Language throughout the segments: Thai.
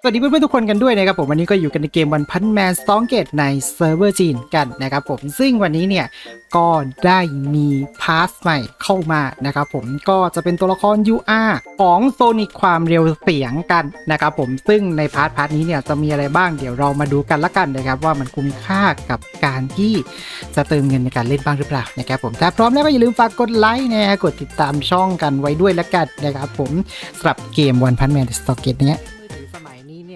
สวัสดีเพื่อนๆทุกคนกันด้วยนะครับผมวันนี้ก็อยู่กันในเกมวันพันแมนสตองเกตในเซิร์ฟเวอร์จีนกันนะครับผมซึ่งวันนี้เนี่ยก็ได้มีพาสใหม่เข้ามานะครับผมก็จะเป็นตัวละคร UR ของโซนิกความเร็วเสียงกันนะครับผมซึ่งในพาร์ทพาร์ทนี้เนี่ยจะมีอะไรบ้างเดี๋ยวเรามาดูกันละกันนะครับว่ามันคุ้มค่ากับการที่จะเติมเงินในการเล่นบ้างหรือเปล่านะครับผมถ้าพร้อมแล้วก็อย่าลืมฝากกดไลค์นะกดติดตามช่องกันไว้ด้วยละกันนะครับผมสำหรับเกมวันพันแมนสตองเกตเนี้ย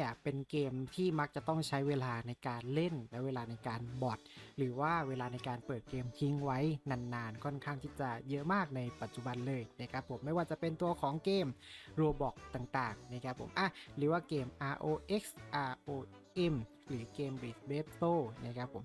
เนี่ยเป็นเกมที่มักจะต้องใช้เวลาในการเล่นและเวลาในการบอดหรือว่าเวลาในการเปิดเกมทิ้งไว้นานๆ ค่อนข้างที่จะเยอะมากในปัจจุบันเลยนะครับผมไม่ว่าจะเป็นตัวของเกม Roblox ต่างๆนะครับผมอะหรือว่าเกม ROX ROM หรือเกม b r i d g b a t o นะครับผม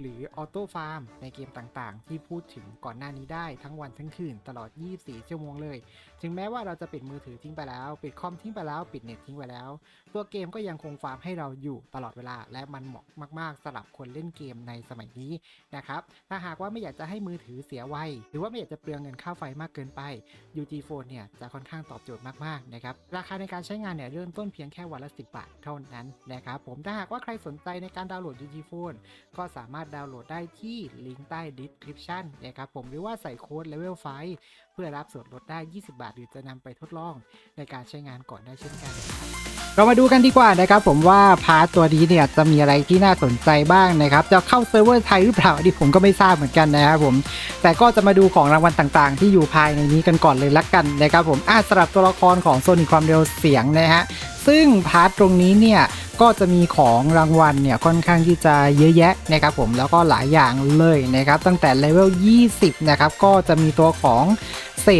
หรือออโต้ฟาร์มในเกมต่างๆ ที่พูดถึงก่อนหน้านี้ได้ทั้งวันทั้งคืนตลอด 24 ชั่วโมงเลย ถึงแม้ว่าเราจะปิดมือถือทิ้งไปแล้ว ปิดคอมทิ้งไปแล้ว ปิดเน็ตทิ้งไปแล้ว ตัวเกมก็ยังคงฟาร์มให้เราอยู่ตลอดเวลา และมันเหมาะมากๆสำหรับคนเล่นเกมในสมัยนี้นะครับ ถ้าหากว่าไม่อยากจะให้มือถือเสียไว หรือว่าไม่อยากจะเปลืองเงินค่าไฟมากเกินไป UG Phone เนี่ยจะค่อนข้างตอบโจทย์มากๆนะครับ ราคาในการใช้งานเนี่ยเริ่มต้นเพียงแค่วันละ 10 บาทเท่านั้นนะครับผม ถ้าหากว่าใครสนใจในการดาวน์โหลด UG Phone ก็สามารถดาวน์โหลดได้ที่ลิงก์ใต้ description นะครับผม หรือว่าใส่โค้ด level 5เพื่อรับส่วนลดได้ 20 บาท หรือจะนำไปทดลองในการใช้งานก่อนได้เช่นกัน เรามาดูกันดีกว่านะครับ ผมว่าพาร์ทตัวนี้เนี่ยจะมีอะไรที่น่าสนใจบ้างนะครับ จะเข้าเซิร์ฟเวอร์ไทยหรือเปล่าอันนี้ผมก็ไม่ทราบเหมือนกันนะครับผม แต่ก็จะมาดูของรางวัลต่างๆ ที่อยู่ภายในนี้กันก่อนเลยละกันนะครับผมอะสำหรับตัวละครของโซนิความเร็วเสียงนะฮะซึ่งพาร์ทตรงนี้เนี่ยก็จะมีของรางวัลเนี่ยค่อนข้างที่จะเยอะแยะนะครับผมแล้วก็หลายอย่างเลยนะครับตั้งแต่เลเวล 20 นะครับก็จะมีตัวของ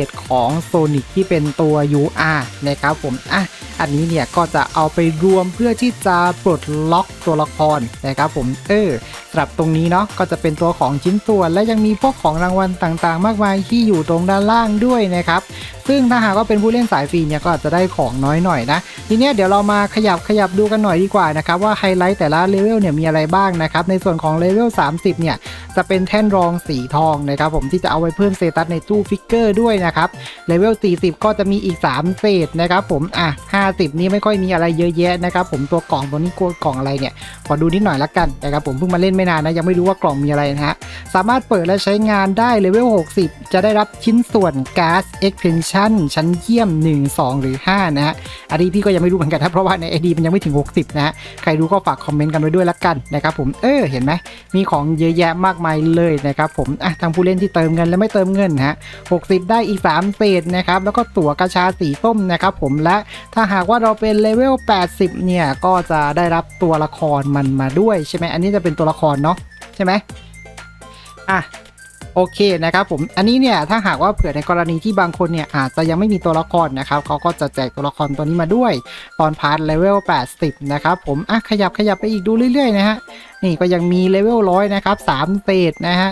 ษของโซนิ c ที่เป็นตัว UR นะครับผมอะ อันนี้เนี่ยก็จะเอาไปรวมเพื่อที่จะปลดล็อกตัวละครนะครับผมเออสำหรับตรงนี้เนาะก็จะเป็นตัวของชิ้นส่วน และยังมีพวกของรางวัลต่างๆ มากมายที่อยู่ตรงด้านล่างด้วยนะครับซึ่งถ้าหากว่าเป็นผู้เล่นสายฟรีเนี่ยก็อาจจะได้ของน้อยหน่อยนะทีเนี้ยเดี๋ยวเรามาขยับขยับดูกันหน่อยดีกว่านะครับว่าไฮไลท์แต่ละเลเวลเนี่ยมีอะไรบ้างนะครับในส่วนของเลเวล30 เนี่ยจะเป็นแท่นรองสีทองนะครับผมที่จะเอาไว้เพิ่มเตตัสในตู้ฟิกเกอร์ด้วยนะครับเลเวล40 ก็จะมีอีก 3 เศษนะครับผมอะ50 นี่ไม่ค่อยมีอะไรเยอะแยะนะครับผมตัวกล่องตัวนี้กล่องอะไรเนี่ยขอดูนิดหน่อยละกันนะครับผมเพิ่งมาเล่นไม่นานนะยังไม่รู้ว่ากล่องมีอะไรนะฮะสามารถเปิดและใช้งานได้เลเวล 60 จะได้รับชิ้นส่วนก๊าซ expansion ชั้นเยี่ยม 1 2 หรือ 5 นะฮะอันนี้พี่ก็ยังไม่รู้เหมือนกันนะเพราะว่าใน ID มันยังไม่ถึง 60 นะฮะใครรู้ก็ฝากคอมเมนต์กันไว้ด้วยละกันนะครับผมเออเห็นไหมมีของเยอะแยะมากมายเลยนะครับผมอะทางผู้เล่นที่เติมเงินและไม่เติมเงินนะฮะ60 ได้อีก 3 เศษนะครับแล้วก็ตั๋วกระชาสีส้มนะครับผมและถ้าหากว่าเราเป็นเลเวล 80 เนี่ย ก็จะได้รับตัวละครมันมาด้วยใช่ไหมอันนี้จะเป็นตัวละครเนาะใช่ไหมอะโอเคนะครับผม อันนี้เนี่ยถ้าหากว่าเผื่อในกรณีที่บางคนเนี่ยอาจจะยังไม่มีตัวละครนะครับเขาก็จะแจกตัวละครตัวนี้มาด้วย ตอนพาร์ทเลเวล 80 นะครับผม อะขยับขยับไปอีกดูเรื่อยๆนะฮะ นี่ก็ยังมีเลเวลร้อยนะครับ3เศษนะฮะ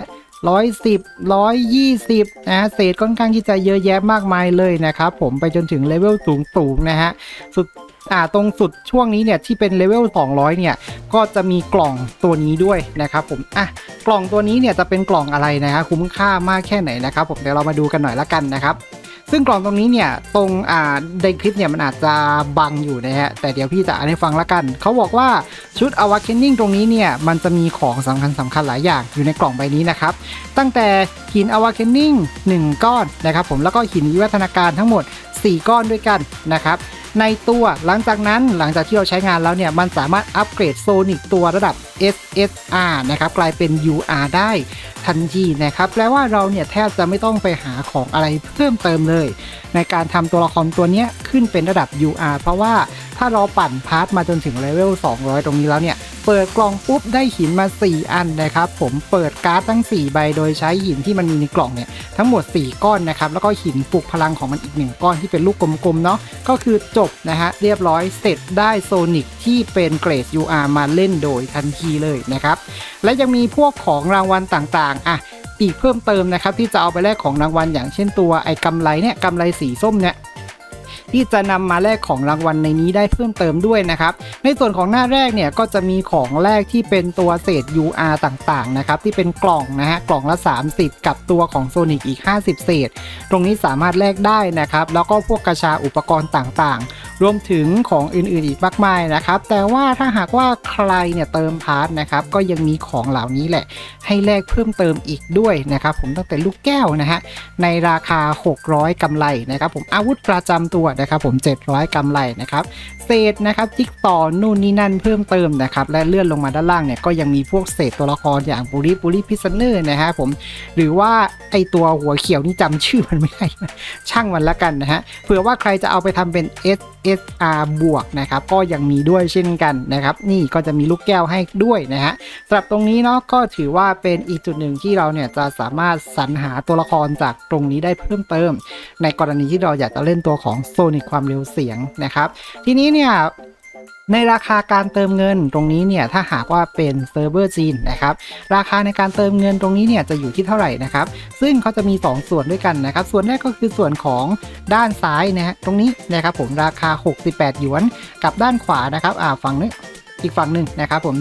ร้อยสิบร้อยยี่สิบนะฮะเศษค่อนข้างที่จะเยอะแยะมากมายเลยนะครับผมไปจนถึงเลเวลสูงสูงๆนะฮะสุดอ่าตรงสุดช่วงนี้เนี่ยที่เป็นเลเวล 200 เนี่ย ก็จะมีกล่องตัวนี้ด้วยนะครับผม อะ กล่องตัวนี้เนี่ยจะเป็นกล่องอะไรนะฮะคุ้มค่ามากแค่ไหนนะครับผม เดี๋ยวเรามาดูกันหน่อยละกันนะครับ ซึ่งกล่องตรงนี้เนี่ยตรงอ่าในคลิปเนี่ยมันอาจจะบังอยู่นะฮะแต่เดี๋ยวพี่จะอ่านให้ฟังละกันเขาบอกว่าชุด Awakening ตรงนี้เนี่ยมันจะมีของสำคัญสำคัญหลายอย่างอยู่ในกล่องใบนี้นะครับ ตั้งแต่หิน Awakening 1ก้อนนะครับผมแล้วก็หินวิวัฒนาการทั้งหมด 4 ก้อนด้วยกันนะครับในตัวหลังจากนั้นหลังจากที่เราใช้งานแล้วเนี่ยมันสามารถอัปเกรดโซนิกตัวระดับ SSR นะครับกลายเป็น UR ได้ทันทีนะครับแปลว่าเราเนี่ยแทบจะไม่ต้องไปหาของอะไรเพิ่มเติมเลย ในการทำตัวละครตัวนี้ขึ้นเป็นระดับ UR เพราะว่าถ้าเราปั่นพาร์ทมาจนถึงเลเวล 200 ตรงนี้แล้วเนี่ยเปิดกล่องปุ๊บได้หินมา 4 อันนะครับ ผมเปิดการ์ดทั้ง 4 ใบโดยใช้หินที่มันมีในกล่องเนี่ยทั้งหมด 4 ก้อนนะครับ แล้วก็หินปลุกพลังของมันอีก 1 ก้อนที่เป็นลูกกลมๆเนาะก็คือจบนะฮะเรียบร้อยเสร็จได้โซนิกที่เป็นเกรด UR มาเล่นโดยทันทีเลยนะครับ และยังมีพวกของรางวัลต่างๆอะอีกเพิ่มเติมนะครับที่จะเอาไปแลกของรางวัลอย่างเช่นตัวไอ้กำไรเนี่ยกำไรสีส้มเนี่ยที่จะนำมาแลกของรางวัลในนี้ได้เพิ่มเติมด้วยนะครับ ในส่วนของหน้าแรกเนี่ยก็จะมีของแรกที่เป็นตัวเศษ UR ต่างๆนะครับที่เป็นกล่องนะฮะกล่องละ 30 กับตัวของโซนิกอีก 50 เศษ ตรงนี้สามารถแลกได้นะครับ แล้วก็พวกกระชาอุปกรณ์ต่างๆรวมถึงของอื่นๆอีกมากมายนะครับ แต่ว่าถ้าหากว่าใครเนี่ยเติมพาร์ทนะครับ ก็ยังมีของเหล่านี้แหละ ให้แลกเพิ่มเติมอีกด้วยนะครับผมตั้งแต่ลูกแก้วนะฮะในราคา 600กำไรนะครับ ผมอาวุธประจำตัวนะครับ ผม 700กำไรนะครับเศษนะครับจิ๊กต่อนู่นนี่นั่นเพิ่มเติมนะครับและเลื่อนลงมาด้านล่างเนี่ยก็ยังมีพวกเศษตัวละครอย่างบุริบุริพิซเนอร์นะฮะผมหรือว่าไอตัวหัวเขียวนี่จำชื่อมันไม่ได้ช่างมันละกันนะฮะเผื่อว่าใครจะเอาไปทำเป็น SR บวกนะครับก็ยังมีด้วยเช่นกันนะครับนี่ก็จะมีลูกแก้วให้ด้วยนะฮะสำหรับตรงนี้เนาะก็ถือว่าเป็นอีกจุดหนึ่งที่เราเนี่ยจะสามารถสรรหาตัวละครจากตรงนี้ได้เพิ่มเติม ในกรณีที่เราอยากจะเล่นตัวของโซนิคความเร็วเสียงนะครับทีนี้เนี่ย ในราคาการเติมเงินตรงนี้เนี่ยถ้าหากว่าเป็นเซิร์ฟเวอร์จีนนะครับราคาในการเติมเงินตรงนี้เนี่ยจะอยู่ที่เท่าไหร่นะครับซึ่งเขาจะมี 2 ส่วนด้วยกันนะครับส่วนแรกก็คือส่วนของด้านซ้ายนะฮะตรงนี้นะครับผมราคา 68 หยวน กับด้านขวานะครับอ่าฝั่งนี้ อีกฝั่งหนึ่งนะครับผม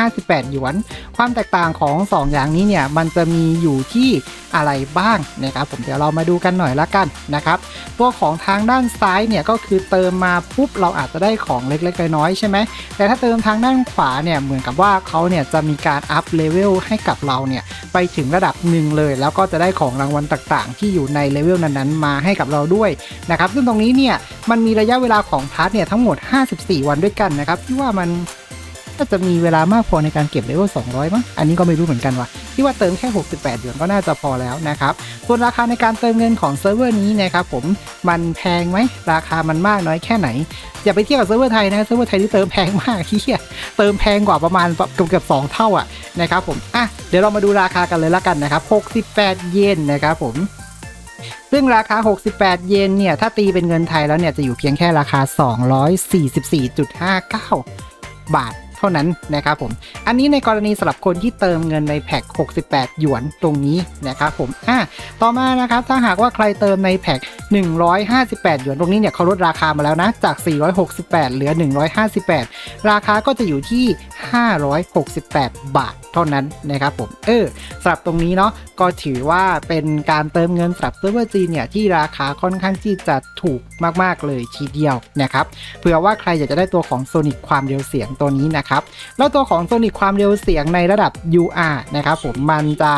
158 หยวน ความแตกต่างของ 2 อย่างนี้เนี่ย มันจะมีอยู่ที่อะไรบ้างนะครับผมเดี๋ยวเรามาดูกันหน่อยละกันนะครับตัวของทางด้านซ้ายเนี่ยก็คือเติมมาปุ๊บเราอาจจะได้ของเล็กๆน้อยๆใช่ไหมแต่ถ้าเติมทางด้านขวาเนี่ยเหมือนกับว่าเขาเนี่ยจะมีการอัพเลเวลให้กับเราเนี่ยไปถึงระดับหนึ่งเลย แล้วก็จะได้ของรางวัลต่างๆ ที่อยู่ในเลเวลนั้นๆ มาให้กับเราด้วยนะครับซึ่งตรงนี้เนี่ยมันมีระยะเวลาของพาร์ทเนี่ยทั้งหมด 54 วันด้วยกันนะครับที่ว่ามัน น่าจะมีเวลามากพอในการเก็บเลเวล200 มั้ง อันนี้ก็ไม่รู้เหมือนกันว่ะ ที่ว่าเติมแค่ 68 หยวนก็น่าจะพอแล้วนะครับ ส่วนราคาในการเติมเงินของเซิร์ฟเวอร์นี้นะครับผม มันแพงไหม ราคามันมากน้อยแค่ไหน อย่าไปเทียบกับเซิร์ฟเวอร์ไทยนะ เซิร์ฟเวอร์ไทยที่เติมแพงมากเฮียเติมแพงกว่าประมาณเกือบเกือบสองเท่าอะนะครับผม อะ เดี๋ยวเรามาดูราคากันเลยละกันนะครับ 68 เยนนะครับผมซึ่งราคา 68 เยนเนี่ย ถ้าตีเป็นเงินไทยแล้วเนี่ย จะอยู่เพียงแค่ราคา 244.59 บาท เท่านั้นนะครับผม อันนี้ในกรณีสำหรับคนที่เติมเงินในแพ็ก68 หยวนตรงนี้นะครับผมอะต่อมานะครับถ้าหากว่าใครเติมในแพ็ก158 หยวนตรงนี้เนี่ยเขาลดราคามาแล้วนะจาก 468 เหลือ 158 ราคาก็จะอยู่ที่ 568 บาท เท่านั้นนะครับผมเออสำหรับตรงนี้เนาะก็ถือว่าเป็นการเติมเงินสำหรับเซิร์ฟเวอร์จีนเนี่ยที่ราคาค่อนข้างที่จะถูกมากๆเลยทีเดียวนะครับเผื่อว่าใครอยากจะได้ตัวของโซนิกความเร็วเสียงตัวนี้นะครับแล้วตัวของโซนิกความเร็วเสียงในระดับ UR นะครับผมมันจะ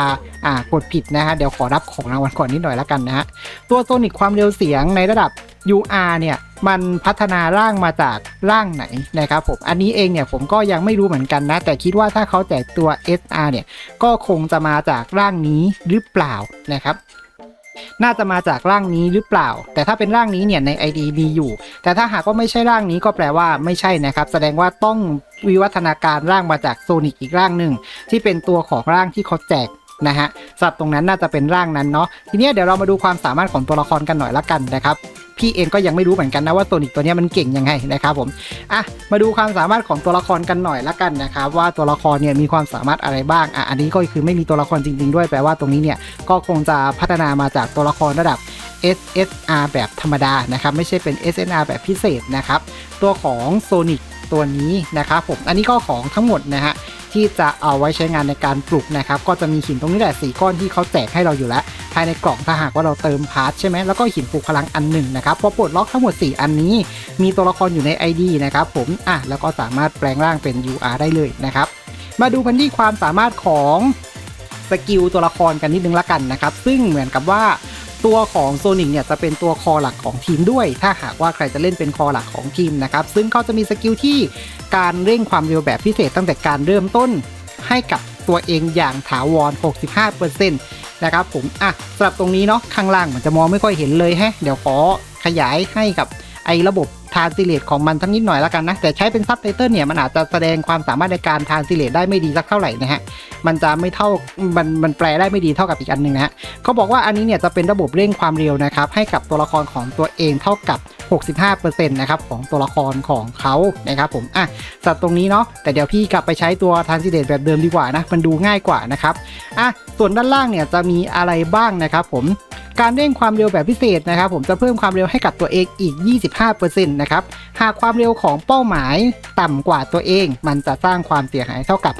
อ่ากดผิดนะฮะเดี๋ยวขอรับของรางวัลก่อนนิดหน่อยแล้วกันนะฮะตัวโซนิกความเร็วเสียงในระดับ UR เนี่ย มันพัฒนาร่างมาจากร่างไหนนะครับผมอันนี้เองเนี่ยผมก็ยังไม่รู้เหมือนกันนะ แต่คิดว่าถ้าเขาแจกตัว SR เนี่ยก็คงจะมาจากร่างนี้หรือเปล่านะครับน่าจะมาจากร่างนี้หรือเปล่า แต่ถ้าเป็นร่างนี้เนี่ยใน ID มีอยู่ แต่ถ้าหากว่าไม่ใช่ร่างนี้ก็แปลว่าไม่ใช่นะครับ แสดงว่าต้องวิวัฒนาการร่างมาจากโซนิกอีกร่างหนึ่งที่เป็นตัวของร่างที่เขาแจกนะฮะสับตรงนั้นน่าจะเป็นร่างนั้นเนาะ ทีนี้เดี๋ยวเรามาดูความสามารถของตัวละครกันหน่อยละกันนะครับ พี่เองก็ยังไม่รู้เหมือนกันนะว่าโซนิกตัวนี้มันเก่งยังไงนะครับผมอะมาดูความสามารถของตัวละครกันหน่อยละกันนะครับว่าตัวละครเนี่ยมีความสามารถอะไรบ้างอะอันนี้ก็คือไม่มีตัวละครจริง ๆ ด้วยแปลว่าตรงนี้เนี่ยก็คงจะพัฒนามาจากตัวละครระดับ SSR แบบธรรมดานะครับไม่ใช่เป็น SNR แบบพิเศษนะครับตัวของโซนิกตัวนี้นะครับผมอันนี้ก็ของทั้งหมดนะฮะ ที่จะเอาไว้ใช้งานในการปลูกนะครับ ก็จะมีหินตรงนี้แหละสีก้อนที่เขาแจกให้เราอยู่แล้ว ภายในกล่องถ้าหากว่าเราเติมพาร์ทใช่ไหมแล้วก็หินปลูกพลังอันหนึ่งนะครับพอปลดล็อกทั้งหมด 4 อันนี้ มีตัวละครอยู่ใน ID นะครับผมอะแล้วก็สามารถแปลงร่างเป็น UR ได้เลยนะครับมาดูกันที่ความสามารถของสกิลตัวละครกันนิดนึงละกันนะครับซึ่งเหมือนกับว่า ตัวของโซนิกเนี่ยจะเป็นตัวคอหลักของทีมด้วย ถ้าหากว่าใครจะเล่นเป็นคอหลักของทีมนะครับ ซึ่งเขาจะมีสกิลที่การเร่งความเร็วแบบพิเศษตั้งแต่การเริ่มต้นให้กับตัวเองอย่างถาวร 65%นะครับผม อะสำหรับตรงนี้เนาะข้างล่างมันจะมองไม่ค่อยเห็นเลยแฮะ เดี๋ยวขอขยายให้กับไอ้ระบบ ทานซิเลตของมันทั้งนิดหน่อยแล้วกันนะ แต่ใช้เป็นซับไตเติลเนี่ยมันอาจจะแสดงความสามารถในการทานซิเลตได้ไม่ดีสักเท่าไหร่นะฮะ มันจะไม่เท่ามันมันแปลได้ไม่ดีเท่ากับอีกอันหนึ่งนะฮะเขาบอกว่าอันนี้เนี่ยจะเป็นระบบเร่งความเร็วนะครับให้กับตัวละครของตัวเองเท่ากับ 65%นะครับของตัวละครของเขานะครับผมอะสัตว์ตรงนี้เนาะแต่เดี๋ยวพี่กลับไปใช้ตัวทานซิเดตแบบเดิมดีกว่านะมันดูง่ายกว่านะครับอะส่วนด้านล่างเนี่ยจะมีอะไรบ้างนะครับผม การเร่งความเร็วแบบพิเศษนะครับ ผมจะเพิ่มความเร็วให้กับตัวเองอีก 25%นะครับ หากความเร็วของเป้าหมายต่ำกว่าตัวเอง มันจะสร้างความเสียหายเท่ากับ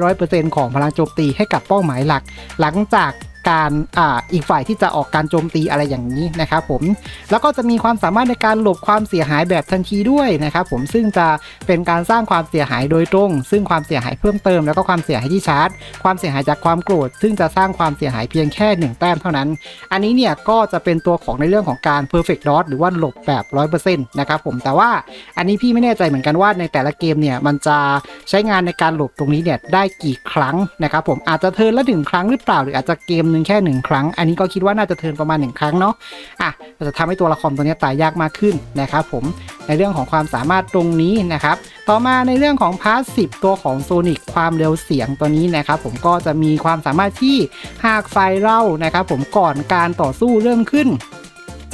500%ของพลังโจมตีให้กับเป้าหมายหลัก หลังจาก การอ่าอีกฝ่ายที่จะออกการโจมตีอะไรอย่างนี้นะครับผมแล้วก็จะมีความสามารถในการหลบความเสียหายแบบทันทีด้วยนะครับผมซึ่งจะเป็นการสร้างความเสียหายโดยตรง ซึ่งความเสียหายเพิ่มเติม แล้วก็ความเสียหายที่ชาร์จ ความเสียหายจากความโกรธ ซึ่งจะสร้างความเสียหายเพียงแค่ 1 แต้มเท่านั้น อันนี้เนี่ยก็จะเป็นตัวของในเรื่องของการ perfect dodge หรือว่าหลบแบบ 100%นะครับผมแต่ว่าอันนี้พี่ไม่แน่ใจเหมือนกันว่าในแต่ละเกมเนี่ยมันจะใช้งานในการหลบตรงนี้เนี่ยได้กี่ครั้งนะครับผมอาจจะเทิร์นละหนึ่งครั้งหรือเปล่าหรืออาจจะเกมหนึงแค่หนึ่งครั้ง อันนี้ก็คิดว่าน่าจะเทินประมาณหนึ่งครั้งเนาะอะจะทำให้ตัวละครตัวนี้ตายยากมากขึ้นนะครับผมในเรื่องของความสามารถตรงนี้นะครับต่อมาในเรื่องของพาสซีฟตัวของโซนิกความเร็วเสียงตัวนี้นะครับผมก็จะมีความสามารถที่หากไฟเล่านะครับผมก่อนการต่อสู้เริ่มขึ้น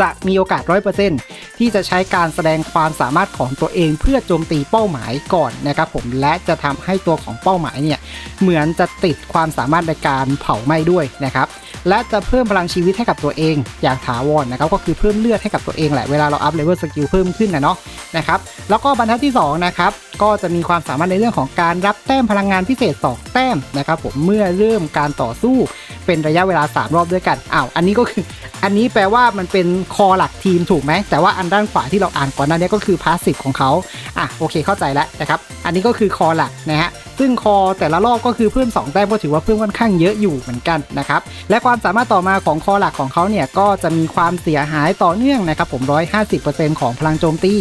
จะมีโอกาส100%ที่จะใช้การแสดงความสามารถของตัวเองเพื่อโจมตีเป้าหมายก่อนนะครับผมและจะทำให้ตัวของเป้าหมายเนี่ยเหมือนจะติดความสามารถในการเผาไหม้ด้วยนะครับและจะเพิ่มพลังชีวิตให้กับตัวเองอย่างถาวรนะครับก็คือเพิ่มเลือดให้กับตัวเองแหละเวลาเราอัพเลเวลสกิลเพิ่มขึ้นนะเนาะนะครับแล้วก็บรรทัดที่2นะครับก็จะมีความสามารถในเรื่องของการรับแต้มพลังงานพิเศษ2แต้มนะครับผมเมื่อเริ่มการต่อสู้ เป็นระยะเวลา 3 รอบด้วยกันอ้าวอันนี้ก็คือ อันนี้แปลว่ามันเป็นคอหลักทีมถูกไหม แต่ว่าอันด้านขวาที่เราอ่านก่อนหน้านี้ก็คือพาสซีฟของเขาอะโอเคเข้าใจแล้วนะครับ อันนี้ก็คือคอหลักนะฮะซึ่งคอแต่ละรอบก็คือเพิ่ม2แต้มก็ถือว่าเพิ่มค่อนข้างเยอะอยู่เหมือนกันนะครับและความสามารถต่อมาของคอหลักของเขาเนี่ยก็จะมีความเสียหายต่อเนื่องนะครับผม150%ของพลังโจมตี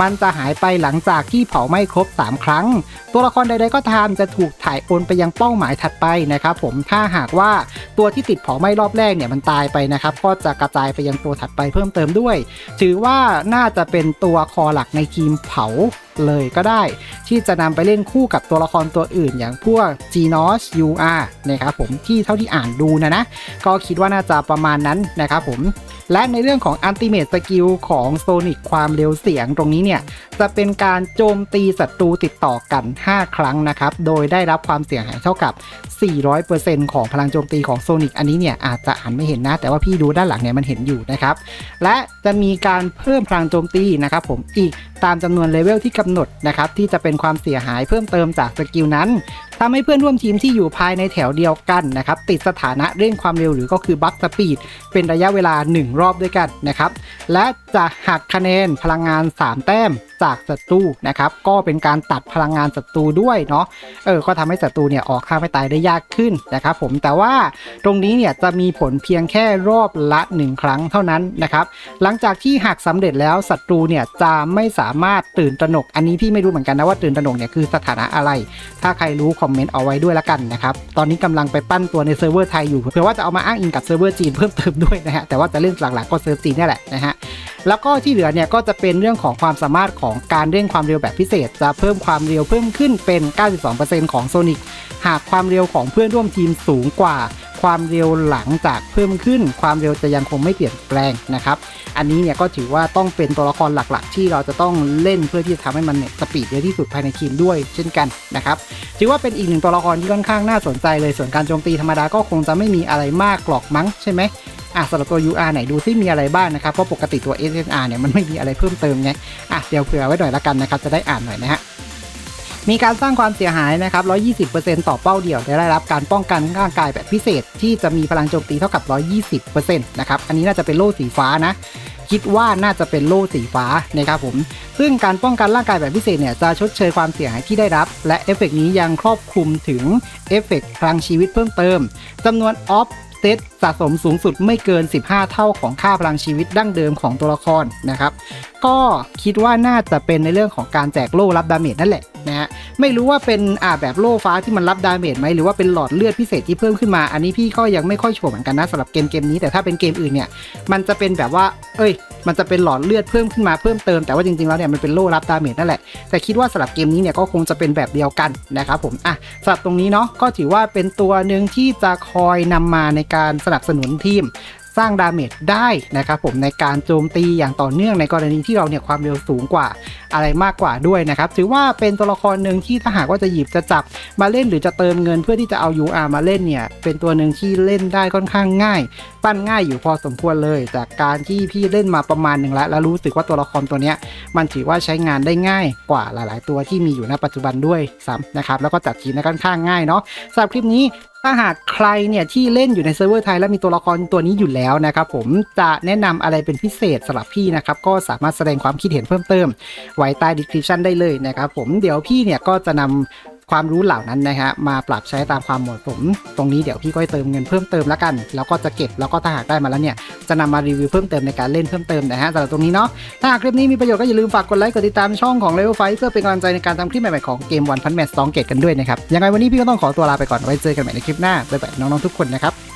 มันจะหายไปหลังจากที่เผาไหม้ครบ 3 ครั้ง ตัวละครใดๆก็ตามจะถูกถ่ายโอนไปยังเป้าหมายถัดไปนะครับผมถ้าหากว่าตัวที่ติดเผาไหม้รอบแรกเนี่ยมันตายไปนะครับก็จะกระจายไปยังตัวถัดไปเพิ่มเติมด้วย ถือว่าน่าจะเป็นตัวคอหลักในทีมเผาเลยก็ได้ ที่จะนำไปเล่นคู่กับตัวละครตัวอื่น อย่างพวก g n o s UR นะครับผมที่เท่าที่อ่านดูนะนะก็คิดว่าน่าจะประมาณนั้นนะครับผม และในเรื่องของอันติเม e สกิลของโซนิกความเร็วเสียงตรงนี้เนี่ย จะเป็นการโจมตีศัตรูติดต่อกัน 5 ครั้งนะครับ โดยได้รับความเสียหายเท่ากับ 400%ของพลังโจมตีของโซนิกอันนี้เนี่ย อาจจะอ่านไม่เห็นนะ แต่ว่าพี่ดูด้านหลังเนี่ยมันเห็นอยู่นะครับ และจะมีการเพิ่มพลังโจมตีนะครับผมอีกตามจำนวนเลเวลที่กำหนดนะครับที่จะเป็นความเสียหายเพิ่มเติมจากสกิลนั้น ทำให้เพื่อนร่วมทีมที่อยู่ภายในแถวเดียวกันนะครับติดสถานะเร่งความเร็วหรือก็คือบัคสปีดเป็นระยะเวลา 1 รอบด้วยกันนะครับและ จะหักคะแนนพลังงาน 3 แต้มจากศัตรูนะครับ ก็เป็นการตัดพลังงานศัตรูด้วยเนาะเออก็ทำให้ศัตรูเนี่ยออกค่าไม่ตายได้ยากขึ้นนะครับ ผมแต่ว่าตรงนี้เนี่ยจะมีผลเพียงแค่รอบละ 1 ครั้งเท่านั้นนะครับ หลังจากที่หักสำเร็จแล้วศัตรูเนี่ยจะไม่สามารถตื่นตระหนก อันนี้พี่ไม่รู้เหมือนกันนะว่าตื่นตระหนกเนี่ยคือสถานะอะไร ถ้าใครรู้คอมเมนต์เอาไว้ด้วยละกันนะครับตอนนี้กำลังไปปั้นตัวในเซิร์ฟเวอร์ไทยอยู่เผื่อว่าจะเอามาอ้างอิงกับเซิร์ฟเวอร์จีนเพิ่มเติมด้วยนะฮะแต่ว่าจะเล่นหลักๆก็เซิร์ฟจีนนี่แหละนะฮะ แล้วก็ที่เหลือเนี่ยก็จะเป็นเรื่องของความสามารถของการเร่งความเร็วแบบพิเศษ จะเพิ่มความเร็วเพิ่มขึ้นเป็น 92%ของโซนิกหากความเร็วของเพื่อนร่วมทีมสูงกว่า ความเร็วหลังจากเพิ่มขึ้น ความเร็วจะยังคงไม่เปลี่ยนแปลงนะครับ อันนี้เนี่ยก็ถือว่าต้องเป็นตัวละครหลักๆ ที่เราจะต้องเล่นเพื่อที่จะทำให้มันเนี่ยสปีดเยอะที่สุดภายในทีมด้วยเช่นกันนะครับถือว่าเป็นอีกหนึ่งตัวละครที่ค่อนข้างน่าสนใจเลยส่วนการโจมตีธรรมดาก็คงจะไม่มีอะไรมากหรอกมั้งใช่ไหมอะสำหรับตัว UR ไหนดูซิมีอะไรบ้างนะครับ เพราะปกติตัว SSR เนี่ยมันไม่มีอะไรเพิ่มเติมไงอะเดี๋ยวเผื่อไว้หน่อยละกันนะครับ จะได้อ่านหน่อยนะฮะ มีการสร้างความเสียหายนะครับ 120%ต่อเป้าเดี่ยวได้รับการป้องกันร่างกายแบบพิเศษ ที่จะมีพลังโจมตีเท่ากับ 120%นะครับ อันนี้น่าจะเป็นโล่สีฟ้านะ คิดว่าน่าจะเป็นโล่สีฟ้านะครับผม ซึ่งการป้องกันร่างกายแบบพิเศษเนี่ยจะชดเชยความเสียหายที่ได้รับ และเอฟเฟกต์นี้ยังครอบคลุมถึงเอฟเฟกต์พลังชีวิตเพิ่มเติมจำนวนออฟเซตสะสมสูงสุดไม่เกิน 15 เท่าของค่าพลังชีวิตดั้งเดิมของตัวละครนะครับ ก็คิดว่าน่าจะเป็นในเรื่องของการแจกโล่รับดาเมจนั่นแหละ นะฮะไม่รู้ว่าเป็นอ่าแบบโล่ฟ้าที่มันรับดาเมจไหมหรือว่าเป็นหลอดเลือดพิเศษที่เพิ่มขึ้นมา อันนี้พี่ก็ยังไม่ค่อยชัวร์เหมือนกันนะสำหรับเกมเกมนี้แต่ถ้าเป็นเกมอื่นเนี่ยมันจะเป็นแบบว่า เอ้ย มันจะเป็นหลอดเลือดเพิ่มขึ้นมาเพิ่มเติมแต่ว่าจริงๆแล้วเนี่ยมันเป็นโล่รับดาเมจนั่นแหละแต่คิดว่าสำหรับเกมนี้เนี่ยก็คงจะเป็นแบบเดียวกันนะครับผมอะสำหรับตรงนี้เนาะก็ถือว่าเป็นตัวหนึ่งที่จะคอยนำมาในการสนับสนุนทีม สร้างดาเมจได้นะครับผมในการโจมตีอย่างต่อเนื่องในกรณีที่เราเนี่ยความเร็วสูงกว่าอะไรมากกว่าด้วยนะครับถือว่าเป็นตัวละครหนึ่งที่ถ้าหากว่าจะหยิบจะจับมาเล่นหรือจะเติมเงินเพื่อที่จะเอา UR มาเล่นเนี่ยเป็นตัวหนึ่งที่เล่นได้ค่อนข้างง่าย ปั้นง่ายอยู่พอสมควรเลย จากการที่พี่เล่นมาประมาณหนึ่งแล้วแล้วรู้สึกว่าตัวละครตัวเนี้ยมันถือว่าใช้งานได้ง่ายกว่าหลาย ๆ ตัวที่มีอยู่ณปัจจุบันด้วยซ้ำนะครับแล้วก็จัดทีมได้ค่อนข้างง่ายเนาะสำหรับคลิปนี้ ถ้าหากใครเนี่ยที่เล่นอยู่ในเซิร์ฟเวอร์ไทยแล้วมีตัวละครตัวนี้อยู่แล้วนะครับผมจะแนะนำอะไรเป็นพิเศษสำหรับพี่นะครับก็สามารถแสดงความคิดเห็นเพิ่มเติม ไว้ใต้ดีสคริปชันได้เลยนะครับผมเดี๋ยวพี่เนี่ยก็จะนำ ความรู้เหล่านั้นนะฮะมาปรับใช้ตามความเหมาะสม ตรงนี้เดี๋ยวพี่ก็จะเติมเงินเพิ่มเติมแล้วกัน แล้วก็จะเก็บแล้วก็ถ้าหากได้มาแล้วเนี่ยจะนำมารีวิวเพิ่มเติมในการเล่นเพิ่มเติมนะฮะสำหรับตรงนี้เนาะถ้าหากคลิปนี้มีประโยชน์ก็อย่าลืมฝากกดไลค์กดติดตามช่องของเลเวลไฟเพื่อเป็นกำลังใจในการทำคลิปใหม่ๆของเกมวันพันแมสตองเกตกันด้วยนะครับยังไงวันนี้พี่ก็ต้องขอตัวลาไปก่อนไว้เจอกันใหม่ในคลิปหน้าบ๊ายบายน้องๆทุกคนนะครับ